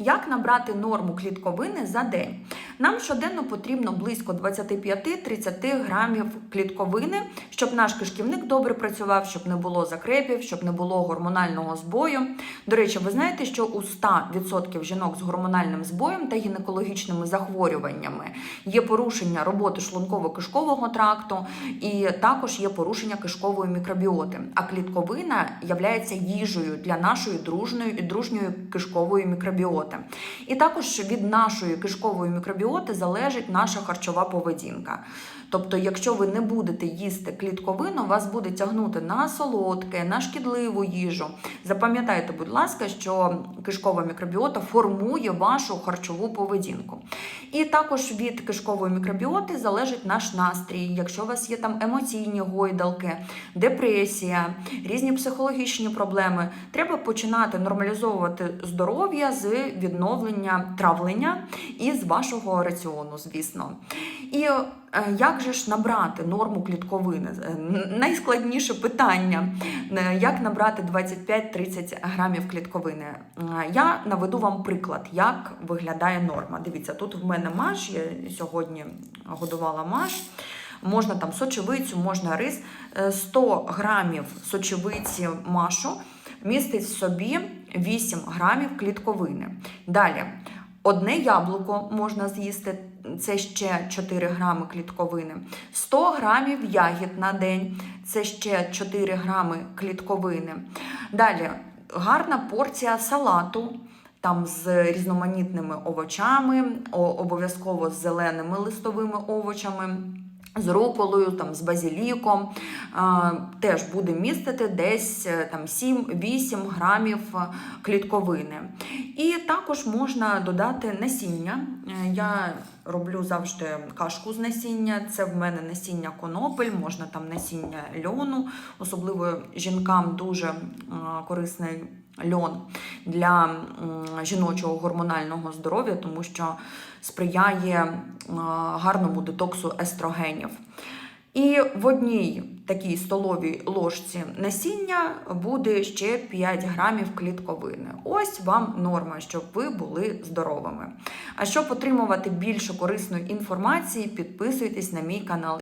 Як набрати норму клітковини за день? Нам щоденно потрібно близько 25-30 грамів клітковини, щоб наш кишківник добре працював, щоб не було закрепів, щоб не було гормонального збою. До речі, ви знаєте, що у 100% жінок з гормональним збоєм та гінекологічними захворюваннями є порушення роботи шлунково-кишкового тракту, і також є порушення кишкової мікробіоти. А клітковина є їжею для нашої дружної дружньої кишкової мікробіоти. І також від нашої кишкової мікробіоти залежить наша харчова поведінка. Тобто, якщо ви не будете їсти клітковину, вас буде тягнути на солодке, на шкідливу їжу. Запам'ятайте, будь ласка, що кишкова мікробіота формує вашу харчову поведінку. І також від кишкової мікробіоти залежить наш настрій. Якщо у вас є там емоційні гойдалки, депресія, різні психологічні проблеми, треба починати нормалізовувати здоров'я з відновлення травлення і з вашого раціону, звісно. І е, як же ж набрати норму клітковини? Е, Найскладніше питання: Е, як набрати 25-30 грамів клітковини? Я наведу вам приклад, як виглядає норма. Дивіться, тут в мене маш, я сьогодні годувала маш. Можна там сочевицю, можна рис. Е, 100 грамів сочевиці машу містить в собі 8 грамів клітковини. Далі, одне яблуко можна з'їсти, це ще 4 грами клітковини. 100 грамів ягід на день, це ще 4 грами клітковини. Далі, гарна порція салату. Там з різноманітними овочами, обов'язково з зеленими листовими овочами, з руколою, там, з базіліком. Теж буде містити десь е, там 7-8 грамів е, клітковини. І також можна додати насіння. Е, Я роблю завжди кашку з насіння. Це в мене насіння конопель, можна там насіння льону, особливо жінкам дуже е, корисний льон для жіночого гормонального здоров'я, тому що сприяє гарному детоксу естрогенів. І в одній такій столовій ложці насіння буде ще 5 грамів клітковини. Ось вам норма, щоб ви були здоровими. А щоб отримувати більше корисної інформації, підписуйтесь на мій канал.